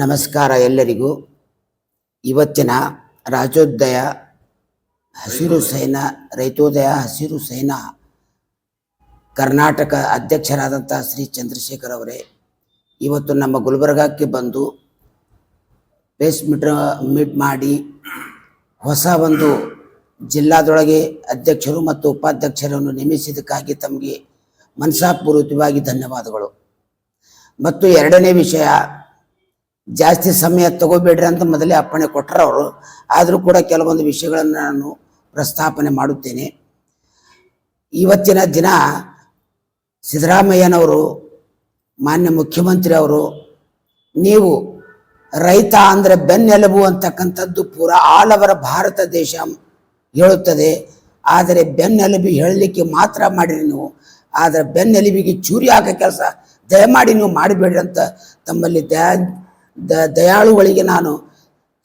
ನಮಸ್ಕಾರ ಎಲ್ಲರಿಗೂ. ಇವತ್ತಿನ ರಾಜ್ಯೋದಯ ಹಸಿರು ಸೇನಾ, ರೈತೋದಯ ಹಸಿರು ಸೇನಾ ಕರ್ನಾಟಕ ಅಧ್ಯಕ್ಷರಾದಂಥ ಶ್ರೀ ಚಂದ್ರಶೇಖರ್ ಅವರೇ, ಇವತ್ತು ನಮ್ಮ ಗುಲ್ಬರ್ಗಕ್ಕೆ ಬಂದು ಪೇಸ್ ಮೀಟ್ ಮೀಟ್ ಮಾಡಿ ಹೊಸ ಒಂದು ಜಿಲ್ಲಾದೊಳಗೆ ಅಧ್ಯಕ್ಷರು ಮತ್ತು ಉಪಾಧ್ಯಕ್ಷರನ್ನು ನೇಮಿಸಿದ್ದಕ್ಕಾಗಿ ತಮಗೆ ಮನಸಾಪೂರ್ವಕವಾಗಿ ಧನ್ಯವಾದಗಳು. ಮತ್ತು ಎರಡನೇ ವಿಷಯ ಜಾಸ್ತಿ ಸಮಯ ತಗೋಬೇಡ್ರಿ ಅಂತ ಮೊದಲೇ ಅಪ್ಪಣೆ ಕೊಟ್ಟರು ಅವರು. ಆದರೂ ಕೂಡ ಕೆಲವೊಂದು ವಿಷಯಗಳನ್ನು ನಾನು ಪ್ರಸ್ತಾಪನೆ ಮಾಡುತ್ತೇನೆ. ಇವತ್ತಿನ ದಿನ ಸಿದ್ದರಾಮಯ್ಯನವರು, ಮಾನ್ಯ ಮುಖ್ಯಮಂತ್ರಿ ಅವರು, ನೀವು ರೈತ ಅಂದರೆ ಬೆನ್ನೆಲುಬು ಅಂತಕ್ಕಂಥದ್ದು ಪೂರ ಆಲ್ ಅವರ ಭಾರತ ದೇಶ ಹೇಳುತ್ತದೆ. ಆದರೆ ಬೆನ್ನೆಲುಬು ಹೇಳಲಿಕ್ಕೆ ಮಾತ್ರ ಮಾಡಿರಿ ನೀವು. ಆದರೆ ಬೆನ್ನೆಲುಬಿಗೆ ಚೂರಿ ಹಾಕೋ ಕೆಲಸ ದಯಮಾಡಿ ನೀವು ಮಾಡಬೇಡ್ರಿ ಅಂತ ತಮ್ಮಲ್ಲಿ ದಯಾ ದ ದಯಾಳುಗಳಿಗೆ ನಾನು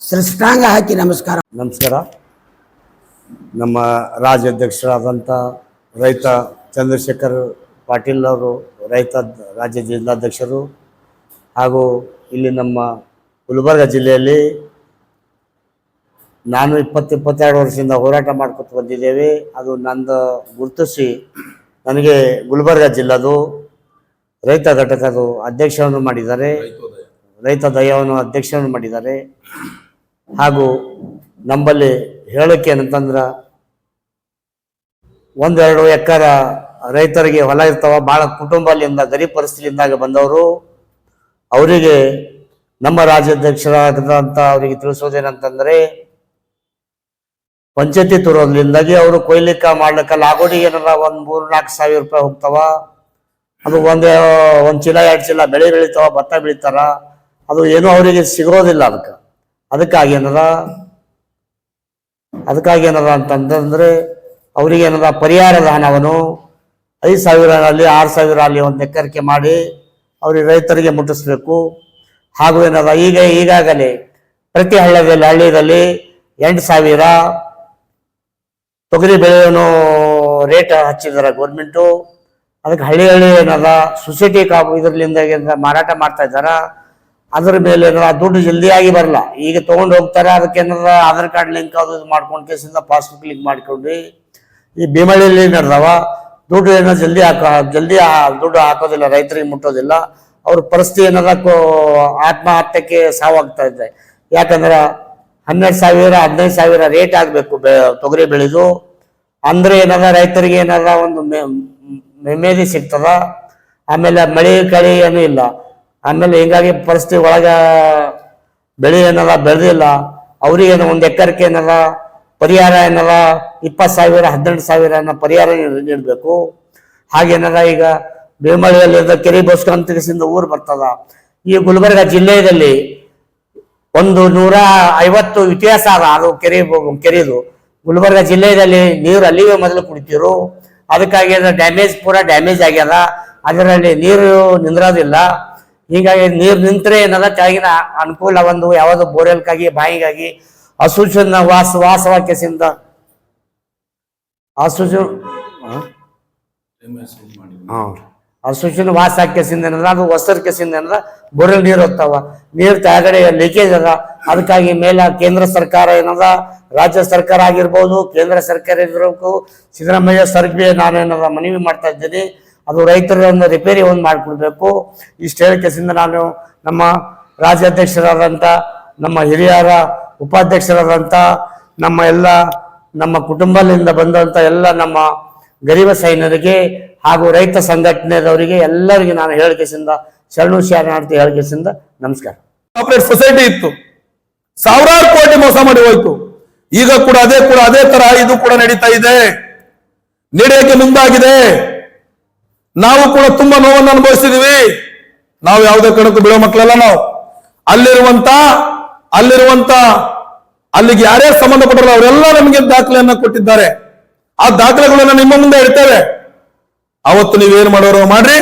ಸೃಷ್ಟಾಂಗ ಹಾಕಿ ನಮಸ್ಕಾರ. ನಮಸ್ಕಾರ. ನಮ್ಮ ರಾಜ್ಯಾಧ್ಯಕ್ಷರಾದಂಥ ರೈತ ಚಂದ್ರಶೇಖರ್ ಪಾಟೀಲ್ ಅವರು ರೈತ ರಾಜ್ಯ ಜಿಲ್ಲಾಧ್ಯಕ್ಷರು ಹಾಗೂ ಇಲ್ಲಿ ನಮ್ಮ ಗುಲ್ಬರ್ಗ ಜಿಲ್ಲೆಯಲ್ಲಿ ನಾನು ಇಪ್ಪತ್ತು ಇಪ್ಪತ್ತೆರಡು ವರ್ಷದಿಂದ ಹೋರಾಟ ಮಾಡ್ಕೊತ ಬಂದಿದ್ದೇವೆ. ಅದು ನಂದು ಗುರುತಿಸಿ ನನಗೆ ಗುಲ್ಬರ್ಗ ಜಿಲ್ಲದು ರೈತ ಘಟಕದು ಅಧ್ಯಕ್ಷರನ್ನು ಮಾಡಿದ್ದಾರೆ. ರೈತ ದಯವನ್ನು ಅಧ್ಯಕ್ಷವನ್ನು ಮಾಡಿದ್ದಾರೆ. ಹಾಗೂ ನಮ್ಮಲ್ಲಿ ಹೇಳಕ್ಕೆ ಏನಂತಂದ್ರೆ, ಒಂದೆರಡು ಎಕರ ರೈತರಿಗೆ ಹೊಲ ಇರ್ತಾವ, ಭಾಳ ಕುಟುಂಬದಿಂದ ಗರೀಬ್ ಪರಿಸ್ಥಿತಿಯಿಂದಾಗ ಬಂದವರು. ಅವರಿಗೆ ನಮ್ಮ ರಾಜ್ಯಾಧ್ಯಕ್ಷರಾದಂತ ಅವರಿಗೆ ತಿಳಿಸೋದೇನಂತಂದ್ರೆ ಪಂಚಾಯತಿ ತೋರೋದ್ರಿಂದಾಗಿ ಅವರು ಕೊಯ್ಲಿಕ್ಕ ಮಾಡ್ಲಿಕ್ಕ ಲಾಗೋಡಿಗೆ ಏನಾರ ಒಂದು ಮೂರು ನಾಲ್ಕು ಸಾವಿರ ರೂಪಾಯಿ ಹೋಗ್ತಾವ. ಅದು ಒಂದ್, ಒಂದು ಚೀಲ, ಎರಡು ಚೀಲ ಬೆಳೆ ಬೆಳಿತಾವ, ಭತ್ತ ಬೆಳಿತಾರ. ಅದು ಏನೂ ಅವರಿಗೆ ಸಿಗೋದಿಲ್ಲ ಅದಕ್ಕೆ. ಅದಕ್ಕಾಗಿ ಏನದ? ಅದಕ್ಕಾಗಿ ಏನದ ಅಂತಂದ್ರೆ ಅವರಿಗೆ ಏನದ? ಪರಿಹಾರದ ಹಣವನ್ನು ಐದು ಸಾವಿರ ಅಲ್ಲಿ ಆರು ಸಾವಿರ ಅಲ್ಲಿ ಒಂದು ಎಕ್ಕರಿಕೆ ಮಾಡಿ ಅವ್ರಿಗೆ ರೈತರಿಗೆ ಮುಟ್ಟಿಸ್ಬೇಕು. ಹಾಗೂ ಏನದ? ಈಗ ಈಗಾಗಲೇ ಪ್ರತಿ ಹಳ್ಳದಲ್ಲಿ, ಹಳ್ಳಿಯಲ್ಲಿ ಎಂಟು ಸಾವಿರ ತೊಗರಿ ಬೆಳೆಯನ್ನು ರೇಟ್ ಹಚ್ಚಿದ್ದಾರೆ ಗೌರ್ಮೆಂಟು ಅದಕ್ಕೆ ಹಳ್ಳಿ ಹಳ್ಳಿ ಏನದ? ಸೊಸೈಟಿ ಕಾಪು ಇದರಿಂದ ಮಾರಾಟ ಮಾಡ್ತಾ ಇದ್ದಾರ? ಅದ್ರ ಮೇಲೆ ಏನಾರ ದುಡ್ಡು ಜಲ್ದಿಯಾಗಿ ಬರಲ್ಲ ಈಗ ತಗೊಂಡು ಹೋಗ್ತಾರೆ, ಅದಕ್ಕೆ ಏನಾರ ಆಧಾರ್ ಕಾರ್ಡ್ ಲಿಂಕ್ ಅದು ಮಾಡ್ಕೊಂಡು ಕೇಸಿಂದ ಪಾಸ್ಬುಕ್ ಲಿಂಕ್ ಮಾಡ್ಕೊಂಡ್ರಿ ಈ ಭೀಮಳಿಯಲ್ಲಿ ನಡೆದವ? ದುಡ್ಡು ಏನೋ ಜಲ್ದಿ ಹಾಕ, ಜಲ್ದಿ ದುಡ್ಡು ಹಾಕೋದಿಲ್ಲ, ರೈತರಿಗೆ ಮುಟ್ಟೋದಿಲ್ಲ. ಅವ್ರ ಪರಿಸ್ಥಿತಿ ಏನಾರ ಆತ್ಮಹತ್ಯಕ್ಕೆ ಸಾವಾಗ್ತಾ ಇದೆ. ಯಾಕಂದ್ರೆ ಹನ್ನೆರಡು ಸಾವಿರ, ಹದಿನೈದು ಸಾವಿರ ರೇಟ್ ಆಗಬೇಕು ತೊಗರಿ ಬೆಳೆದು. ಅಂದ್ರೆ ಏನಾರ ರೈತರಿಗೆ ಏನಾರ ಒಂದು ಮೆ- ನೆಮ್ಮದಿ ಸಿಗ್ತದ? ಆಮೇಲೆ ಮಳೆ, ಕಳೆ ಏನೂ ಇಲ್ಲ. ಆಮೇಲೆ ಹಿಂಗಾಗಿ ಪರಿಸ್ಥಿತಿ ಒಳಗ ಬೆಳೆ ಏನಲ್ಲ ಬೆಳೆದಿಲ್ಲ. ಅವ್ರಿಗೆ ಏನೋ ಒಂದು ಎಕರೆಗೆ ಏನಲ್ಲ ಪರಿಹಾರ ಏನಲ್ಲ ಇಪ್ಪತ್ತು ಸಾವಿರ, ಹದಿನೆಂಟು ಸಾವಿರ ಅನ್ನೋ ಪರಿಹಾರ ನೀಡಬೇಕು. ಹಾಗೇನಲ್ಲ ಈಗ ಬೇಮಳಿಯಲ್ಲಿ ಕೆರೆ ಬಸ್ಕಂತರಿಸಿಂದ ಊರು ಬರ್ತದ. ಈ ಗುಲ್ಬರ್ಗ ಜಿಲ್ಲೆಯಲ್ಲಿ ಒಂದು ನೂರ ಐವತ್ತು ಇತಿಹಾಸ ಅದ, ಅದು ಕೆರೆ ಕೆರೆದು. ಗುಲ್ಬರ್ಗ ಜಿಲ್ಲೆಯಲ್ಲಿ ನೀರು ಅಲ್ಲಿಗೆ ಮೊದಲು ಕುಡಿತೀರು ಅದಕ್ಕಾಗಿ ಡ್ಯಾಮೇಜ್ ಪೂರಾ ಡ್ಯಾಮೇಜ್ ಆಗ್ಯದ. ಅದರಲ್ಲಿ ನೀರು ನಿಂದ್ರೋದಿಲ್ಲ. ಹೀಗಾಗಿ ನೀರು ನಿಂತರೆ ಏನದ ಕೆಳಗಿನ ಅನುಕೂಲ ಒಂದು ಯಾವುದು ಬೋರ್ವೆಲ್ಕಾಗಿ ಬಾಯಿಗಾಗಿ ಅಸೂಚನ ವಾಸ ವಾಸವಾಕ್ಯಸಿಂದ ಅಸೂಚನ ಹಾ. ಅಸೂಚನ ವಾಸ ಹಾಕ್ಯಸಿಂದ ಏನದ? ಅದು ಹೊಸರ್ ಕೆಸಿಂದ ಏನದ? ಬೋರ್ವೆಲ್ ನೀರು ಹೋಗ್ತಾವ. ನೀರು ಕೆಳಗಡೆ ಲೀಕೇಜ್ ಅದ. ಅದಕ್ಕಾಗಿ ಮೇಲೆ ಕೇಂದ್ರ ಸರ್ಕಾರ ಏನದ? ರಾಜ್ಯ ಸರ್ಕಾರ ಆಗಿರ್ಬೋದು, ಕೇಂದ್ರ ಸರ್ಕಾರ ಇರಬೇಕು ಸಿದ್ದರಾಮಯ್ಯ ಸರ್ಗೆ ನಾನು ಏನದ ಮನವಿ ಮಾಡ್ತಾ ಇದ್ದೀನಿ. ಅದು ರೈತರ ಒಂದು ರಿಪೇರಿ ಒಂದು ಮಾಡಿಕೊಡ್ಬೇಕು. ಇಷ್ಟು ಹೇಳಿಕೆಸಿಂದ ನಾನು ನಮ್ಮ ರಾಜ್ಯಾಧ್ಯಕ್ಷರಾದಂಥ ನಮ್ಮ ಹಿರಿಯರ ಉಪಾಧ್ಯಕ್ಷರಾದಂಥ ನಮ್ಮ ಎಲ್ಲ, ನಮ್ಮ ಕುಟುಂಬದಿಂದ ಬಂದಂಥ ಎಲ್ಲ ನಮ್ಮ ಗರೀಬ ಸೈನ್ಯರಿಗೆ ಹಾಗೂ ರೈತ ಸಂಘಟನೆದವರಿಗೆ ಎಲ್ಲರಿಗೆ ನಾನು ಹೇಳಿಕೆಸಿಂದ ಶರಣು ಶರಣಾರ್ಥಿ ಹೇಳಿಕೆಸಿಂದ ನಮಸ್ಕಾರ. ಕಾರ್ಪೊರೇಟ್ ಸೊಸೈಟಿ ಇತ್ತು. ಸಾವಿರಾರು ಕೋಟಿ ಮೋಸ ಮಾಡಿ ಹೋಯ್ತು. ಈಗ ಕೂಡ ಅದೇ ಕೂಡ ಅದೇ ತರ ಇದು ಕೂಡ ನಡೀತಾ ಇದೆ. ನಡೆಯಕ್ಕೆ ಮುಂದಾಗಿದೆ. ನಾವು ಕೂಡ ತುಂಬಾ ನೋವನ್ನು ಅನುಭವಿಸಿದೀವಿ ನಾವು ಯಾವುದೇ ಕಣಕ್ಕೂ ಬಿಡೋ ಮಕ್ಕಳಲ್ಲ ನಾವು. ಅಲ್ಲಿರುವಂತ ಅಲ್ಲಿರುವಂತ, ಅಲ್ಲಿಗೆ ಯಾರ್ಯಾರು ಸಂಬಂಧಪಟ್ಟರು ಅವರೆಲ್ಲ ನಮಗೆ ದಾಖಲೆಯನ್ನು ಕೊಟ್ಟಿದ್ದಾರೆ. ಆ ದಾಖಲೆಗಳನ್ನ ನಿಮ್ಮ ಮುಂದೆ ಇಡ್ತೇವೆ. ಅವತ್ತು ನೀವೇನು ಮಾಡೋರು ಮಾಡ್ರಿ.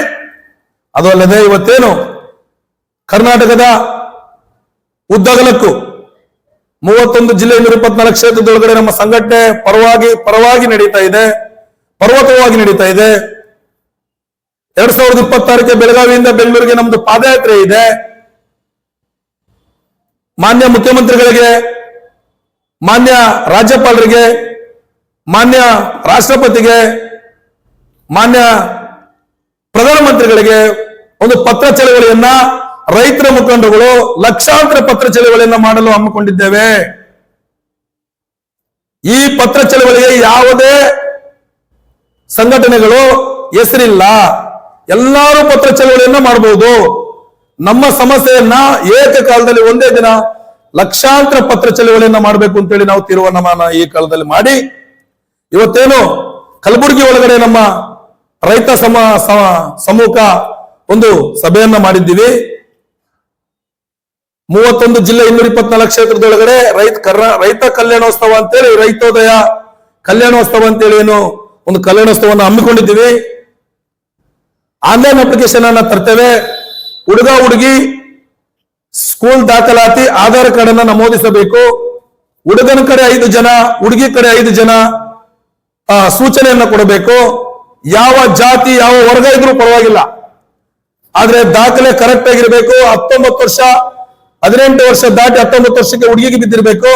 ಅದು ಅಲ್ಲದೆ ಇವತ್ತೇನು? ಕರ್ನಾಟಕದ ಉದ್ದಗಲಕ್ಕೂ ಮೂವತ್ತೊಂದು ಜಿಲ್ಲೆ ನೂರ ಇಪ್ಪತ್ನಾಲ್ಕು ಕ್ಷೇತ್ರದೊಳಗಡೆ ನಮ್ಮ ಸಂಘಟನೆ ಪರವಾಗಿ ಪರವಾಗಿ ನಡೀತಾ ಇದೆ. ಪರ್ವತವಾಗಿ ನಡೀತಾ ಇದೆ. ಎರಡ್ ಸಾವಿರದ ಇಪ್ಪತ್ತಾರಕ್ಕೆ ಬೆಳಗಾವಿಯಿಂದ ಬೆಂಗಳೂರಿಗೆ ನಮ್ದು ಪಾದಯಾತ್ರೆ ಇದೆ. ಮಾನ್ಯ ಮುಖ್ಯಮಂತ್ರಿಗಳಿಗೆ, ಮಾನ್ಯ ರಾಜ್ಯಪಾಲರಿಗೆ, ಮಾನ್ಯ ರಾಷ್ಟ್ರಪತಿಗೆ, ಮಾನ್ಯ ಪ್ರಧಾನಮಂತ್ರಿಗಳಿಗೆ ಒಂದು ಪತ್ರ ಚಳವಳಿಯನ್ನ ರೈತರ ಮುಖಂಡರುಗಳು ಲಕ್ಷಾಂತರ ಪತ್ರ ಚಳವಳಿಯನ್ನ ಮಾಡಲು ಹಮ್ಮಿಕೊಂಡಿದ್ದೇವೆ. ಈ ಪತ್ರ ಚಳವಳಿಗೆ ಯಾವುದೇ ಸಂಘಟನೆಗಳು ಹೆಸರಿಲ್ಲ. ಎಲ್ಲರೂ ಪತ್ರ ಚಳವಳಿಯನ್ನ ಮಾಡಬಹುದು ನಮ್ಮ ಸಮಸ್ಯೆಯನ್ನ ಏಕಕಾಲದಲ್ಲಿ ಒಂದೇ ದಿನ ಲಕ್ಷಾಂತರ ಪತ್ರ ಚಳವಳಿಯನ್ನ ಮಾಡಬೇಕು ಅಂತೇಳಿ ನಾವು ತೀರ್ಮಾನ ಈ ಕಾಲದಲ್ಲಿ ಮಾಡಿ. ಇವತ್ತೇನು ಕಲಬುರಗಿ ಒಳಗಡೆ ನಮ್ಮ ರೈತ ಸಮ ಸಮ- ಸಮೂಹ ಒಂದು ಸಭೆಯನ್ನ ಮಾಡಿದ್ದೀವಿ. ಮೂವತ್ತೊಂದು ಜಿಲ್ಲೆ ಇನ್ನೂರ ಇಪ್ಪತ್ನಾಲ್ಕು ಕ್ಷೇತ್ರದೊಳಗಡೆ ರೈತ ಕರ್ನ, ರೈತ ಕಲ್ಯಾಣೋತ್ಸವ ಅಂತೇಳಿ ರೈತೋದಯ ಕಲ್ಯಾಣೋತ್ಸವ ಅಂತೇಳಿ ಏನು ಒಂದು ಕಲ್ಯಾಣೋತ್ಸವವನ್ನು ಹಮ್ಮಿಕೊಂಡಿದ್ದೀವಿ. ಆನ್ಲೈನ್ ಅಪ್ಲಿಕೇಶನ್ ಅನ್ನ ತರ್ತೇವೆ. ಹುಡುಗ, ಹುಡುಗಿ ಸ್ಕೂಲ್ ದಾಖಲಾತಿ, ಆಧಾರ್ ಕಾರ್ಡ್ ಅನ್ನ ನಮೂದಿಸಬೇಕು. ಹುಡುಗನ ಕಡೆ ಐದು ಜನ, ಹುಡುಗಿ ಕಡೆ ಐದು ಜನ ಸೂಚನೆಯನ್ನ ಕೊಡಬೇಕು. ಯಾವ ಜಾತಿ, ಯಾವ ವರ್ಗ ಇದ್ರೂ ಪರವಾಗಿಲ್ಲ. ಆದ್ರೆ ದಾಖಲೆ ಕರೆಕ್ಟ್ ಆಗಿರ್ಬೇಕು. ಹತ್ತೊಂಬತ್ತು ವರ್ಷ, ಹದಿನೆಂಟು ವರ್ಷ ದಾಟಿ ಹತ್ತೊಂಬತ್ತು ವರ್ಷಕ್ಕೆ ಹುಡುಗಿಗೆ ಬಿದ್ದಿರ್ಬೇಕು.